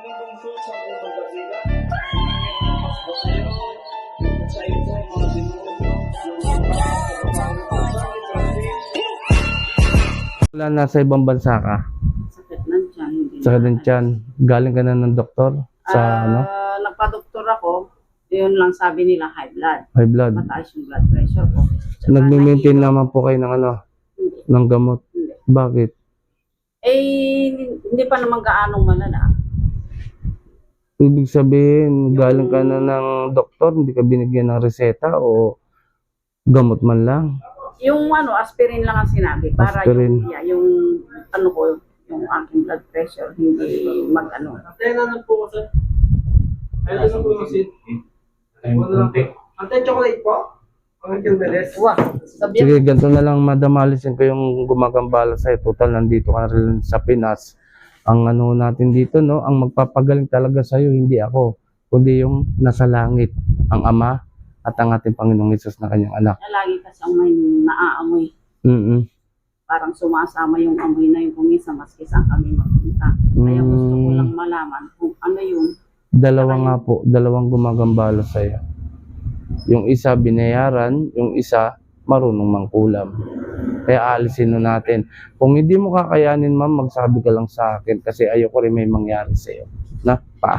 aming lungsod sa Wala ibang bansa ka. Sakit ng tiyan. Hindi Sa din tiyan. Galing ka na ng doktor sa Ah, ano, Nagpa-doktor ako. Yun lang sabi nila high blood. high blood. Mataas yung blood pressure ko. Nagme-maintain naman po kayo ng ano, Hindi. ng gamot. Hindi. Bakit? Eh, hindi pa naman gaanong malala. Ibig sabihin, galing ka na ng doktor, hindi ka binigyan ng reseta o gamot man lang. Yung ano, aspirin lang ang sinabi. Para Aspirin. yung, yeah, yung ano ko, yung aking blood pressure, hindi mag-ano. Ate, nanan po kasi. Ayun na po yung sin. Wala lang po. Ate, chocolate po? Ang kilbeles. Wah, sabi Sige, ganito na lang, madam, ko yung gumagambala sa'yo. Total, nandito ka na rin sa Pinas. Ang ano natin dito, no, ang magpapagaling talaga sa'yo, hindi ako, kundi yung nasa langit, ang Ama at ang ating Panginoong Isus na kanyang anak. lagi kasi ang may naaamoy. Mm Parang sumasama yung amoy na yung kumisa maski saan kami magpunta. Kaya gusto ko Mm. lang malaman kung ano yun. Dalawa nga po, dalawang gumagambala sa'yo. Yung isa binayaran, yung isa marunong mangkulam. Kaya alisin na natin. Kung hindi mo kakayanin, ma'am, magsabi ka lang sa akin kasi ayoko rin may mangyari sa'yo. Na, pa.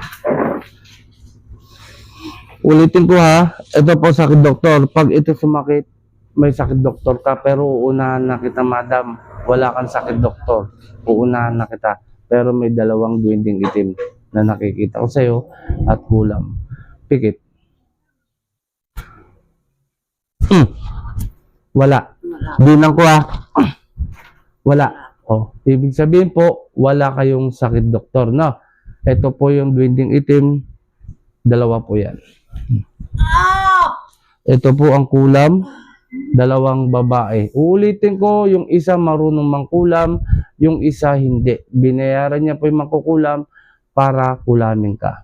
Ulitin ko ha, ito po sakit doktor. Pag ito sumakit, may sakit doktor ka, pero uunahan na kita, madam. Wala kang sakit doktor. Uunahan na kita. Pero may dalawang duwinding itim na nakikita ko sa'yo at kulam. Pikit. Hmm. Wala. Bilang ko ah. Wala. Oh, ibig sabihin po, wala kayong sakit doktor, no? Ito po yung dwinding itim. Dalawa po yan. Ito po ang kulam. Dalawang babae. Uulitin ko, yung isa marunong mangkulam, yung isa hindi. Binayaran niya po yung mangkukulam para kulamin ka.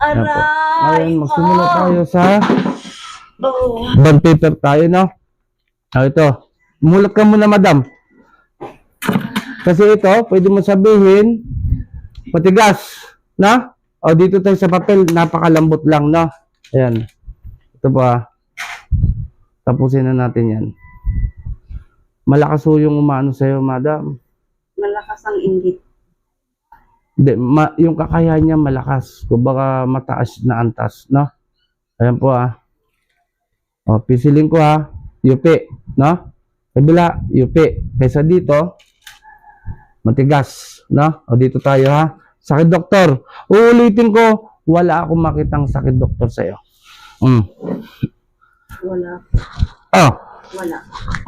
Po. Ngayon, magsimula tayo sa bond paper tayo, no? Ah, ito. Mulat ka muna, madam. Kasi ito, pwede mo sabihin, matigas, na? O, dito tayo sa papel, napakalambot lang, no? Ayan. Ito pa. Tapusin na natin yan. Malakas ho yung umano sa'yo, madam. Malakas ang inggit. Hindi, ma- yung kakayahan niya malakas. Kumbaga mataas na antas, no? Ayan po ah. O, pisilin ko ha. Yupi, no? Kabila, yupi. Kaysa dito, matigas, no? O, dito tayo ha. Sakit doktor. Uulitin ko, wala akong makitang sakit doktor sa'yo. Mm. Wala. Oh, Wala.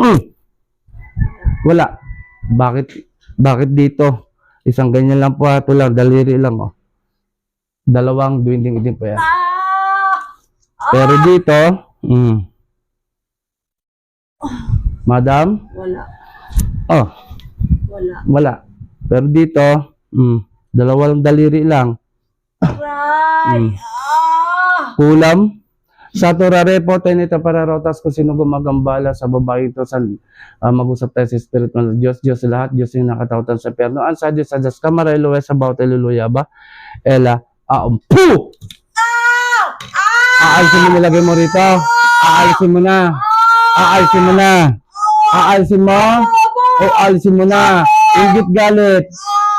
mm. Wala. Bakit, bakit dito? Isang ganyan lang po ha. Ito lang, daliri lang oh. Dalawang dwinding itim po yan. Pero dito, mm, Madam, Wala. oh, Wala. wala. Pero dito, mm, dalawang daliri lang. Mm. Kulam. Sa turare po tayo nito para rotas kung sino gumagambala sa babae ito sa ah, mag-usap tayo sa Spirit ng Diyos, Diyos lahat, Diyos yung nakatautan sa perno. Ang sa Diyos, sa Diyos, kamarelo, sa bawat iluluya ba? Ela, aumpu! Aalisin mo nilagay mo rito. Aalisin mo na. Aalisin mo na. Aalisin mo. O aalisin mo na. Ingit galit.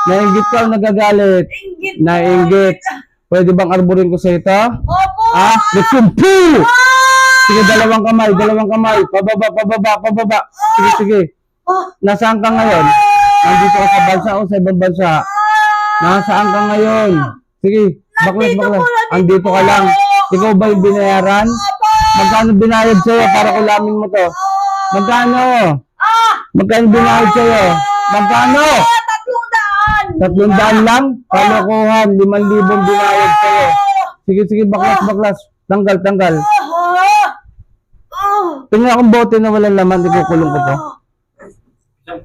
Nainggit ka o nagagalit? Inggit. Nainggit. Pwede bang arborin ko sa ito? Opo. Ah. Poo! Sige, dalawang kamay, dalawang kamay. Pababa, pababa, pababa. Sige, sige. Nasaan ka ngayon? Nandito ka sa bansa o sa ibang bansa? Nasaan ka ngayon? Sige, baklas, baklas. Andito ka lang. Ikaw ba yung binayaran? Magkano binayad sa'yo para kulamin mo to? Magkano? Magkano binayad sa'yo? Magkano? Tatlong daan. Tatlong daan lang? Kalokohan, limang libong binayad sa'yo. Sige, sige, baklas, baklas. Tanggal, tanggal. Tingnan akong bote na walang laman, ikukulong ko to.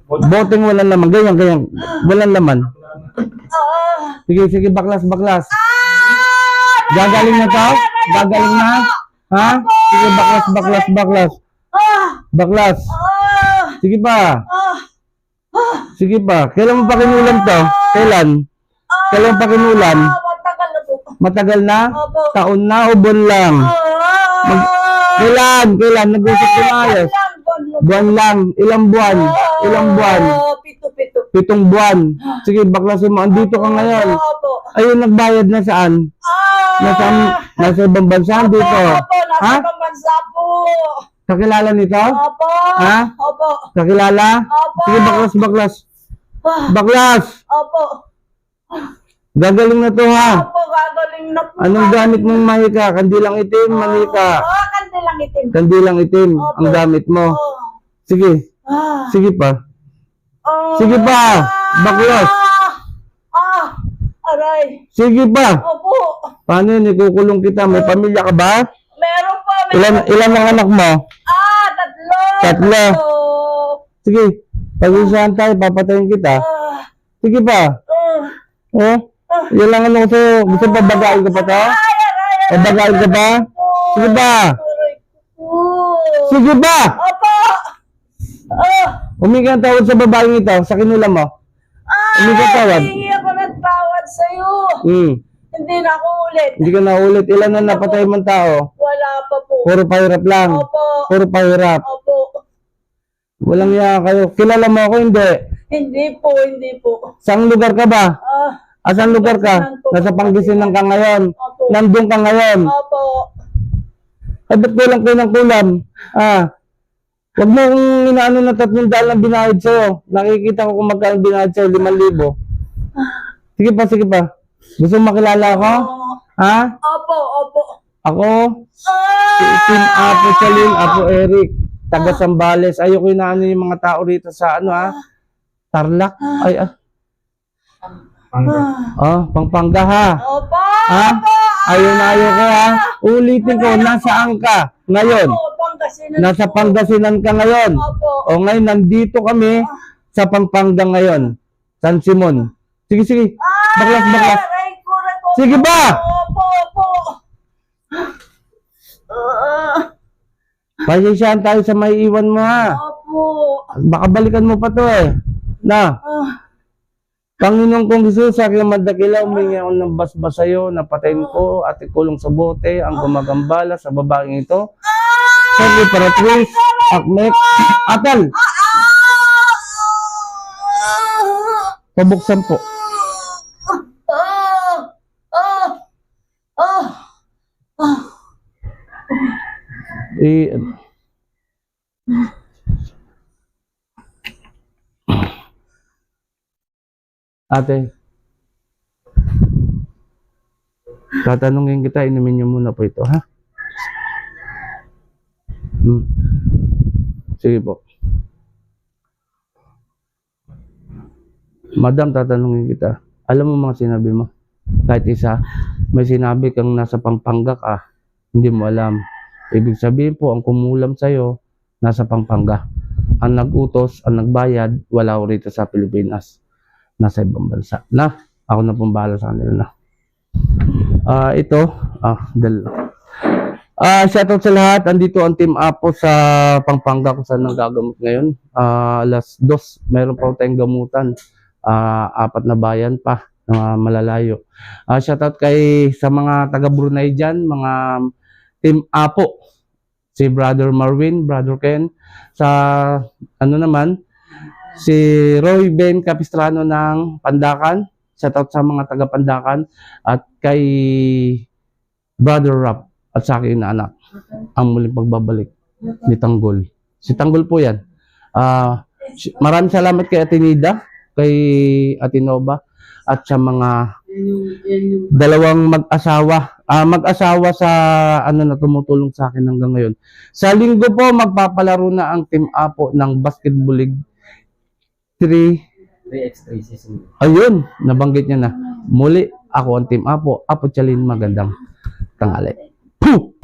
Boteng walang laman, ganyan, ganyan. Walang laman. Sige, sige, baklas, baklas. Gagaling na to? Gagaling na? Ha? Sige, baklas, baklas, baklas. Baklas. Sige pa. Sige pa. Kailan mo pa kinulam to? Kailan? Kailan pa kinulam? Ah, matagal na po. Matagal na? Taon na o buwan lang? Ah, Kailan? Kailan? Nag-usap ko na ayos. Buwan lang. Ilang buwan? Ilang buwan? Ah, Pito, pito. Pitong buwan. Sige, baklasin mo. Andito ka ngayon. Ayun, nagbayad na saan? Ah! Nasa, nasa ibang bansa Opo, dito. Opo, nasa Ha? ibang bansa po. Kakilala nito? Opo. Ha? Opo. Kakilala? Opo. Sige, baklas, baklas. Ah, Baklas! Opo. Gagaling na to ha. Opo, gagaling na po. Anong gamit mong mahika? Kandilang itim, manika. Ah, kandilang itim. Kandilang itim, Opo. ang gamit mo. Oh. Sige, Ah. sige pa. Ah. Sige pa, baklas. Ah. Aray. Sige pa. Opo. Paano yun? Ikukulong kita. May pamilya ka ba? Meron. Meron. Ilan, ilan ang anak mo? Ah, tatlo. Tatlo. Sige, pag-isahan tayo, papatayin kita. Ah. Sige pa. Ah. Oh, yan lang ano ko sa'yo. Gusto pa bagain ka pa aray, Eh, bagain ka pa? Sige ba? Sige ba? Opo. Ah. Humingi ang tawad sa babaeng ito, sa kinulam mo. Ay, Hindi ka tawad? Hingi ako ng tawad sa'yo. Hmm. Hindi na ako ulit. Hindi ka na ulit. Ilan na napatay mong tao? Wala pa po. Puro pahirap lang. Opo. Puro pahirap. Opo. Walang iya kayo. Kilala mo ako, hindi. Hindi po, hindi po. Saan lugar ka ba? Ah, Asan lugar ka? Nasa Pangasinan ka ngayon. opo. Nandun ka ngayon. Opo. Ay, ba't kulang kayo ng kulam? Ah. Huwag mo kong inaano na tatlong daan lang binayad sa'yo. Nakikita ko kung magkano binayad sa'yo, limang libo. Sige pa, sige pa. Gusto mo makilala ako? Ha? Opo, opo. Ako? Si Ah! Tim Apo Chalin, Apo Eric, taga Sambales. Ayoko inaano yung mga tao rito sa ano ha? Tarlac? Ay, ah. Oh, Pampanga ha? Opo. Ha? Opo. Ayaw na ayaw ko ha? Ulitin ko, nasaan ka ngayon? Opo, Pangasinan Nasa po. Pangasinan ka ngayon. Opo. O ngayon, nandito kami sa Pampanga ngayon. San Simon. Sige, sige. Ah! Baklas, baklas. Aray. Sige ba? Opo, opo. Ah, Pasensyahan tayo sa may iwan mo ha. opo. Baka balikan mo pa to eh. Na, Ah, Panginoong kong Jesus, sa aking madakila, humingi ako ng basbas sa'yo, napatayin ko at ikulong sa bote ang gumagambala sa babaeng ito. Sabi para Tris, Akmek, Atal, pabuksan po. Ah, ah, ah, ah. Eh, ate, tatanungin kita, inumin niyo muna po ito, ha? Hmm. Sige po. Madam, tatanungin kita. Alam mo mga sinabi mo? Kahit isa, may sinabi kang nasa Pampanga ka, hindi mo alam. Ibig sabihin po, ang kumulam sa'yo, nasa Pampanga. Ang nagutos, ang nagbayad, wala ko rito sa Pilipinas. Nasa ibang bansa. Na, ako na pong bahala sa kanila na. Ah, ito, ah, dal. Ah, shoutout sa lahat. Andito ang Team Apo sa Pampanga kung saan nagagamot ngayon. Ah, alas dos, meron pa tayong gamutan. Ah, apat na bayan pa na malalayo. Ah, shoutout kay sa mga taga Brunei diyan, mga Team Apo. Si Brother Marvin, Brother Ken. Sa ano naman, si Roy Ben Capistrano ng Pandakan. Shoutout sa mga taga Pandakan. At kay Brother Rap at sa akin na anak. Ang muling pagbabalik ni Tanggol. Si Tanggol po yan. Si- maraming salamat kay Atinida, kay Atinova, at sa mga dalawang mag-asawa. Ah, mag-asawa sa ano na tumutulong sa akin hanggang ngayon. Sa linggo po magpapalaro na ang Team Apo ng Basketball League 3 3x3 season. Ayun, nabanggit niya na. Muli, ako ang Team Apo. Apo Chalin, magandang tanghali. Puh!